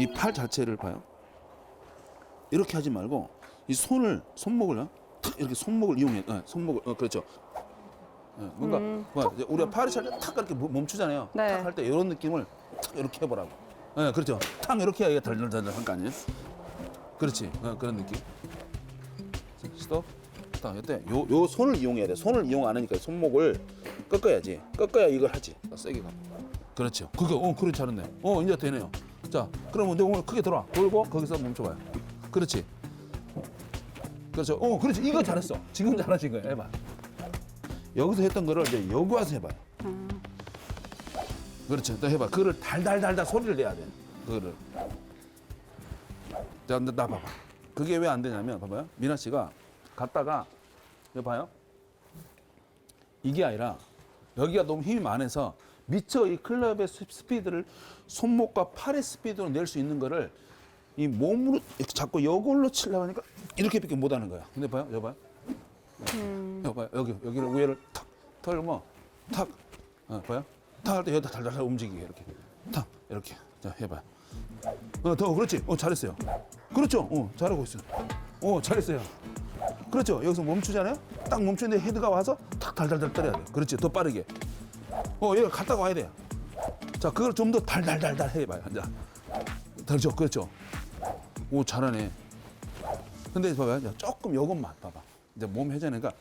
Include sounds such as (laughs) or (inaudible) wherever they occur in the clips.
이 팔 자체를 봐요. 이렇게 하지 말고 이 손을 손목을 탁 이렇게 손목을 이용해. 어, 손목을 어, 그렇죠. 어, 뭔가 봐, 이제 우리가 팔을 찰때탁 이렇게 멈- 멈추잖아요. 네. 탁 할 때 이런 느낌을 탁 이렇게 해보라고. 예, 그렇죠. 탁 이렇게 해야 달달달달 한 거 아니에요? 그렇지. 어, 그런 느낌. 자, 스톱. 딱 이때 요, 요 손을 이용해야 돼. 손을 이용 안 하니까 손목을 꺾어야지. 꺾어야 이걸 하지. 딱 세게 가. 그렇죠. 그게 어, 그렇지 잘했네. 어, 이제 되네요. 자, 내 오늘 크게 돌아. 돌고 거기서 멈춰봐요. 그렇지. 그렇죠. 어, 그렇지. 이거 잘했어. 지금 잘하신 거예요. 해봐. 여기서 했던 거를 이제 여기 와서 해봐요. 그렇죠. 또 해봐. 그거를 달달달달 소리를 내야 돼. 그거를. 자, 나, 나 봐봐. 그게 왜 안 되냐면, 봐봐요. 미나 씨가 갔다가, 여기 봐요. 이게 아니라, 여기가 너무 힘이 많아서, 미처 이 클럽의 스- 스피드를 손목과 팔의 스피드로 낼 수 있는 거를 이 몸으로 이렇게 자꾸 이걸로 치려고 하니까 이렇게밖에 못 하는 거야. 근데 봐요. 여기 봐요. 여기 봐요. 여기, 여기를 위에를 탁 털고, 탁, 어, 봐요. 탁 할 때 여기다 달달달 움직이게 이렇게. 탁, 이렇게. 자, 해봐요. 어, 더 그렇지. 어, 잘했어요. 그렇죠. 어, 잘하고 있어요. 어, 잘했어요. 그렇죠. 여기서 멈추잖아요. 딱 멈추는데 헤드가 와서 탁 달달달 때려야 돼. 그렇지. 더 빠르게. 어, 얘가 갔다 와야 돼요. 자, 그걸 좀 더 달달달달 해봐요. 자, 그렇죠. 그렇죠. 오, 잘하네. 근데 봐봐요. 자, 조금 요것만 봐봐. 이제 몸 회전이니까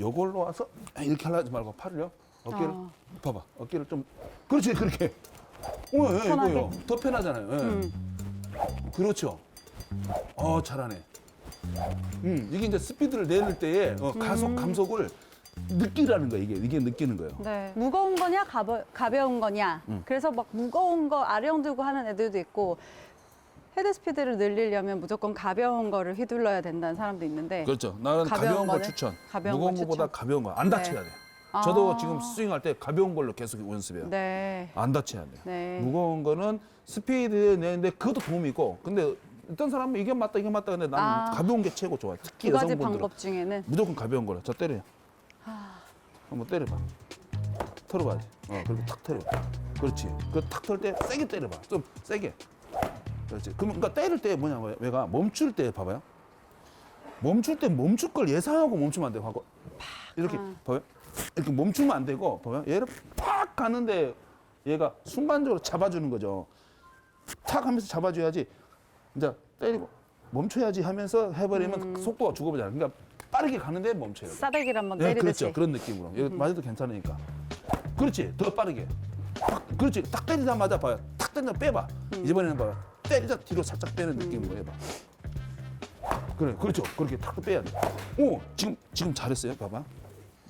요걸로 와서 이렇게 하지 말고 팔을요. 어깨를 아. 봐봐. 어깨를 좀 그렇지 그렇게. 어, 예, 편하게. 이거요. 더 편하잖아요. 예. 음. 그렇죠. 어, 잘하네. 음, 이게 이제 스피드를 내릴 때에 어, 가속 감속을 느끼라는 거야. 이게 이게 느끼는 거예요. 네. 무거운 거냐 가벼, 가벼운 거냐. 음. 그래서 막 무거운 거 아령 들고 하는 애들도 있고 헤드 스피드를 늘리려면 무조건 가벼운 거를 휘둘러야 된다는 사람도 있는데 그렇죠. 나는 가벼운 가벼운 거 거는? 추천. 가벼운 무거운 거 거보다 추천. 가벼운 거 안 다쳐야 돼. 아. 저도 지금 스윙할 때 가벼운 걸로 계속 연습해요. 네. 안 다쳐야 돼요. 네. 무거운 거는 스피드 내는데 그것도 도움이 있고 근데 어떤 사람은 이게 맞다 이게 맞다 근데 나는 아. 가벼운 게 최고 좋아요. 특히 두 가지 여성분들은 방법 중에는 무조건 가벼운 거라. 저 때려요. 아. 한번 때려봐. 털어봐야지. 어, 그리고 탁 털어. 그렇지. 그 탁 털 때 세게 때려봐. 좀 세게. 그렇지. 그러면 그러니까 때릴 때 뭐냐, 왜가 멈출 때 봐봐요. 멈출 때 멈출 걸 예상하고 멈추면 안 돼. 하고 이렇게 아. 봐요. 이렇게 멈추면 안 되고 봐요. 얘를 팍 가는데 얘가 순간적으로 잡아주는 거죠. 탁 하면서 잡아줘야지. 이제 때리고 멈춰야지 하면서 해버리면 속도가 죽어버잖아요. 그러니까 빠르게 가는데 멈춰야 돼. 싸대기를 한번 네, 때리듯이. 그렇죠. 그런 느낌으로. 여기 맞아도 괜찮으니까. 그렇지. 더 빠르게. 딱, 그렇지. 딱 때리자마자 봐요. 탁 때리자 빼봐. 이번에는 봐요. 때리자 뒤로 살짝 빼는 느낌으로 해봐. 그래, 그렇죠. 그렇게 탁 빼야 돼. 오, 지금 지금 잘했어요. 봐봐.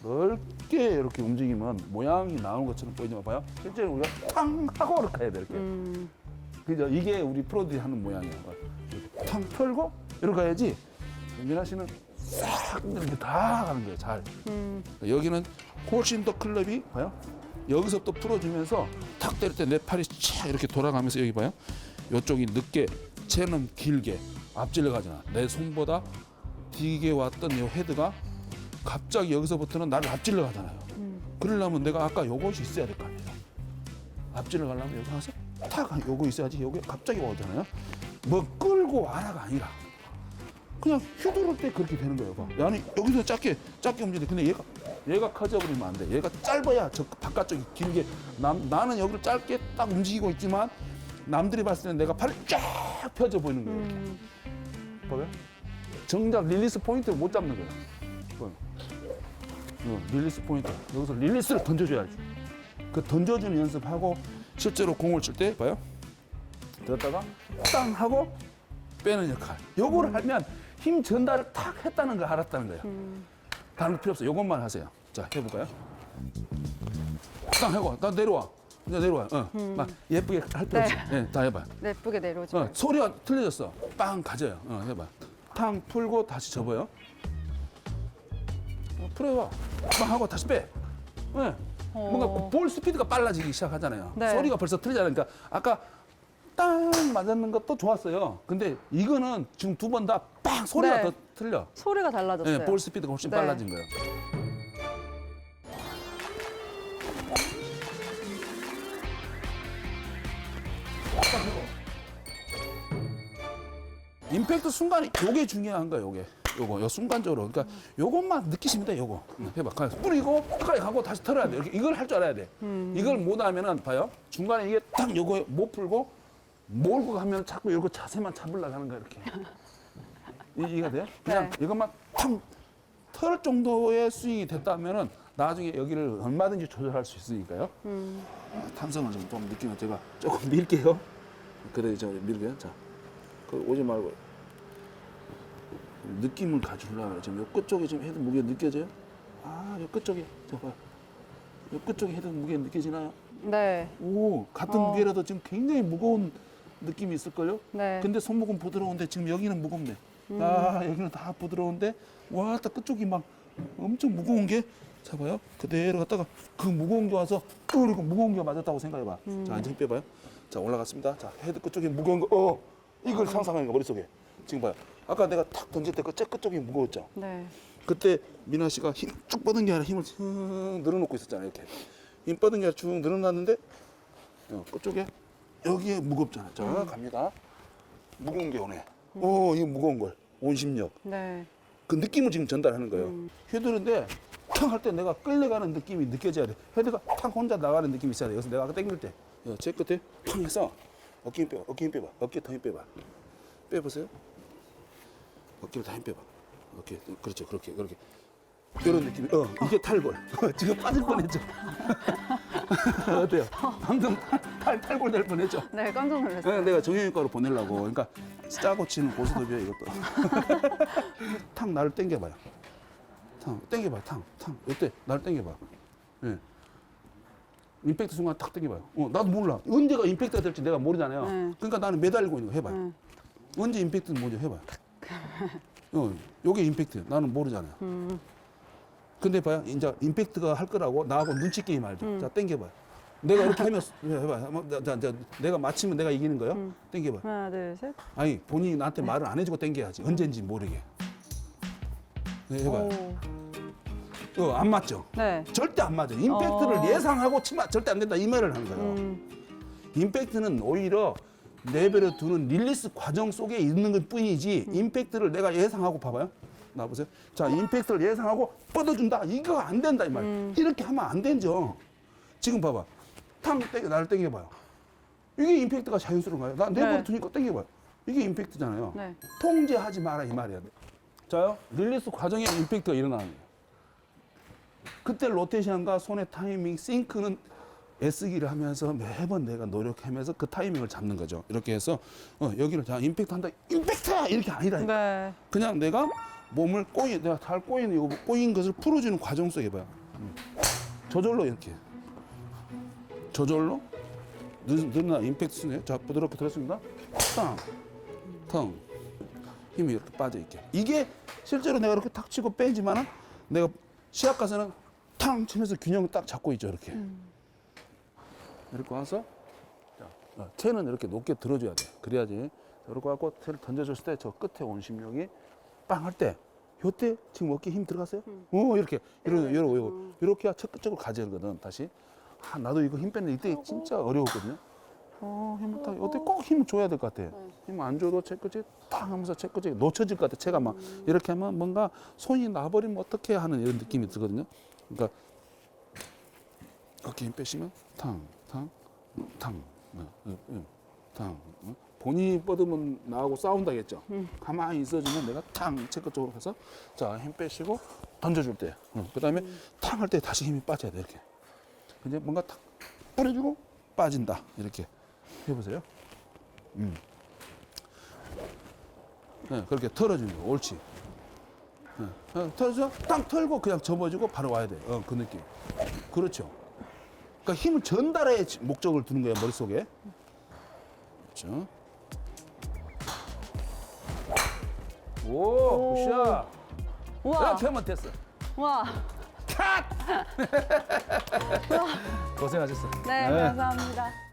넓게 이렇게 움직이면 모양이 나오는 것처럼 보이지만 봐요. 실제 로 우리가 탕 하고 이렇게 해야 돼. 이렇게. 음, 그죠? 이게 우리 프로들이 하는. 이렇게 탕 털고 이렇게 가야지. 민아 씨는 싹 이렇게 다 가는 거예요. 잘. 음. 여기는 훨씬 더 클럽이 봐요. 여기서부터 풀어주면서 탁 때릴 때 내 팔이 차 이렇게 돌아가면서 여기 봐요. 이쪽이 늦게 채는 길게 앞질러 가잖아. 내 손보다 뒤게 왔던 이 헤드가 갑자기 여기서부터는 나를 앞질러 가잖아요. 그러려면 내가 아까 요것이 있어야 될 거 아니에요. 앞질러 가려면 여기 가서 탁 요거 있어야지 여기 갑자기 오잖아요. 뭐 끌고 와라가 아니라 그냥 휘두를 때 그렇게 되는 거예요. 봐. 나는 여기서 짧게 짧게 움직이는데 근데 얘가 얘가 커져 버리면 안 돼. 얘가 짧아야 저 바깥쪽이 길게 남, 나는 여기를 짧게 딱 움직이고 있지만 남들이 봤을 때는 내가 팔을 쫙 펴져 보이는 거예요. 음. 봐봐요. 정작 릴리스 포인트를 못 잡는 거예요. 봐요. 어, 릴리스 포인트. 여기서 릴리스를 던져줘야지. 그 던져주는 연습하고 실제로 공을 칠 때 봐요. 들었다가 땅 하고 빼는 역할. 요거를 하면 힘 전달을 탁 했다는 걸 알았다는 거예요. 다른 거 필요 없어. 요것만 하세요. 자, 해볼까요? 땅 하고, 나 내려와. 이제 내려와. 어. 막 예쁘게 할 필요 없어. 네. 예, 다 해봐. 예쁘게 내려오지 어, 말고. 소리가 틀려졌어. 빵 가져요. 어, 해봐. 탕 풀고 다시 접어요. 어, 풀어봐. 빵 하고 다시 빼. 네. 뭔가 볼 스피드가 빨라지기 시작하잖아요. 네. 소리가 벌써 틀리잖아요. 그러니까 아까 땅 맞았는 것도 좋았어요. 근데 이거는 지금 두 번 다 빵 소리가 네. 더 틀려. 소리가 달라졌어요. 네, 볼 스피드가 훨씬 네. 빨라진 거예요. 임팩트 순간이 요게 중요한 거야 요게 요거 요 순간적으로 그러니까 요것만 느끼시면 돼 요거 응, 해봐 가서 뿌리고 끝까지 가고 다시 털어야 돼 이렇게 이걸 할 줄 알아야 돼 이걸 못 하면은 봐요 중간에 이게 딱 요거 못 풀고 몰고 가면 자꾸 요거 자세만 잡으려고 하는 거야 이렇게 이, 이해가 돼요? 그냥 네. 이것만 탁털 정도의 스윙이 됐다면은 나중에 여기를 얼마든지 조절할 수 있으니까요 음. 탄성을 좀, 좀 느끼면 제가 조금 (laughs) 밀게요. 그래, 저 밀게요. 자, 그 오지 말고 느낌을 가지려고 그래. 지금 요 끝쪽에 지금 헤드 무게 느껴져요? 아, 요 끝쪽에, 저 봐. 요 끝쪽에 헤드 무게 느껴지나요? 네. 오, 같은 어. 무게라도 지금 굉장히 무거운 느낌이 있을걸요? 네. 근데 손목은 부드러운데 지금 여기는 무겁네. 아, 여기는 다 부드러운데 와, 딱 끝쪽이 막 엄청 무거운 게 잡아요. 그대로 갔다가 그 무거운 게 와서 그리고 무거운 게 맞았다고 생각해봐. 자, 이제 힘 빼봐요. 자, 올라갔습니다. 자, 헤드 끝쪽에 무거운 거, 어, 이걸 상상하는 거 머릿속에. 지금 봐요. 아까 내가 탁 던질 때그 끝쪽이 무거웠죠. 네. 그때 미나 씨가 힘 쭉 뻗은 게 아니라 힘을 쭉 늘어놓고 있었잖아요. 이렇게 힘 뻗은 게 아니라 쭉 늘어났는데 어, 그쪽에 여기에 무겁잖아요. 자 갑니다. 무거운 게 오네. 어, 이 무거운 걸 온심력. 네. 그 느낌을 지금 전달하는 거예요. 헤드인데 탕 할 때 내가 끌려가는 느낌이 느껴져야 돼. 헤드가 탕 혼자 나가는 느낌이 있어야 돼. 그래서 내가 아까 당길 때, 어, 제 끝에 탕 해서 어깨 힘 빼봐. 어깨 힘 빼봐. 어깨 더 힘 빼봐. 빼보세요. 어깨를 다힘 빼봐. 어깨, 그렇죠. 그렇게, 그렇게. 이런 느낌이, 어, 이게 탈골. (laughs) 지금 빠질 뻔했죠. (laughs) 어때요? 방금 탈, (laughs) 탈, 탈골 될 뻔했죠. 네, 깜짝 놀랐어요. 네, 내가 정형외과로 보내려고. 그러니까 짜고 치는 고스톱이야 이것도. (laughs) 탕 나를 당겨봐요. 탕 당겨봐요. 탕 탕. 이때 나를 당겨봐. 예. 임팩트 순간 탁 당겨봐요. 어, 나도 몰라. 언제가 임팩트가 될지 내가 모르잖아요. 네. 그러니까 나는 매달리고 있는 거 해봐요. 네. 언제 임팩트는 뭔지 해봐요. 어, 요게 임팩트. 나는 모르잖아요. 음. 근데 봐요. 이제 임팩트가 할 거라고 나하고 눈치 게임 알죠? 음. 자, 당겨봐요. 내가 이렇게 하면. 한번 자, 자, 자, 내가 맞히면 내가 이기는 거예요. 음. 당겨봐요. 하나, 둘, 셋. 아니 본인이 나한테 말을 안 해주고 땡겨야지 언젠지 모르게 네, 해봐요 어, 안 맞죠? 네. 절대 안 맞아 임팩트를 어. 예상하고 치면 절대 안 된다 이 말을 하는 거예요 음. 임팩트는 오히려 내버려 두는 릴리스 과정 속에 있는 것 뿐이지 음. 임팩트를 내가 예상하고 봐봐요 나보세요 자 임팩트를 예상하고 뻗어준다 이거 안 된다 이 말 음. 이렇게 하면 안 되죠 지금 봐봐 탕 땡겨 나를 땡겨봐요 이게 임팩트가 자연스러운가요? 나 내버려 네. 두니까 땡겨봐요 이게 임팩트잖아요 네. 통제하지 마라 이 말이야. 자요 릴리스 과정에 임팩트가 일어나는 거예요. 그때 로테이션과 손의 타이밍, 싱크는 애쓰기를 하면서 매번 내가 노력하면서 그 타이밍을 잡는 거죠. 이렇게 해서 어, 여기를 자 임팩트 한다, 임팩트 이렇게 아니라 네. 그냥 내가 몸을 꼬이 내가 잘 꼬이는 이거 꼬인 것을 풀어주는 과정 속에 봐요. 음. 저절로 이렇게 저절로 늘- 늘어나 임팩트 순에 자 부드럽게 들었습니다. 탕, 탕 힘이 이렇게 빠져 있게. 이게 실제로 내가 이렇게 탁 치고 빼지만은 내가 시합 가서는 탕 치면서 균형 딱 잡고 있죠 이렇게. 이렇게 와서 자, 어, 채는 이렇게 높게 들어줘야 돼. 그래야지. 이렇게 갖고 채를 던져줬을 때 저 끝에 온 심력이 빵 할 때, 요때 지금 어깨 힘 들어갔어요? 어 이렇게 이러 이러고 이러고 이렇게 첫 끝쪽으로 가져거든 다시. 아 나도 이거 힘 빼는 이때 진짜 어려웠거든요. 어 힘을 딱 어때 꼭 힘을 줘야 될 것 같아. 힘안 줘도 채 끝이 탁 하면서 채 끝이 놓쳐질 것 같아. 채가 막 이렇게 하면 뭔가 손이 나버리면 어떻게 하는 이런 느낌이 들거든요. 그러니까 어깨 힘 빼시면 탕, 탕, 탕, 어, 어, 어, 탕. 어? 본인이 뻗으면 나하고 싸운다겠죠. 가만히 있어주면 내가 탕, 체크 쪽으로 가서 자, 힘 빼시고 던져줄 때. 어, 그 다음에 탕 할 때 다시 힘이 빠져야 돼, 이렇게. 이제 뭔가 탁 뿌려주고 빠진다. 이렇게 해보세요. 음. 네, 그렇게 털어주는 거, 옳지. 네. 어, 털어서 딱 털고 그냥 접어주고 바로 와야 돼. 어, 그 느낌. 그렇죠. 그러니까 힘을 전달의 목적을 두는 거예요 머릿속에. 그렇죠. 오, 굿샷. 우와. 이렇게 하면 됐어. 우와. 고생하셨어. 네, 감사합니다.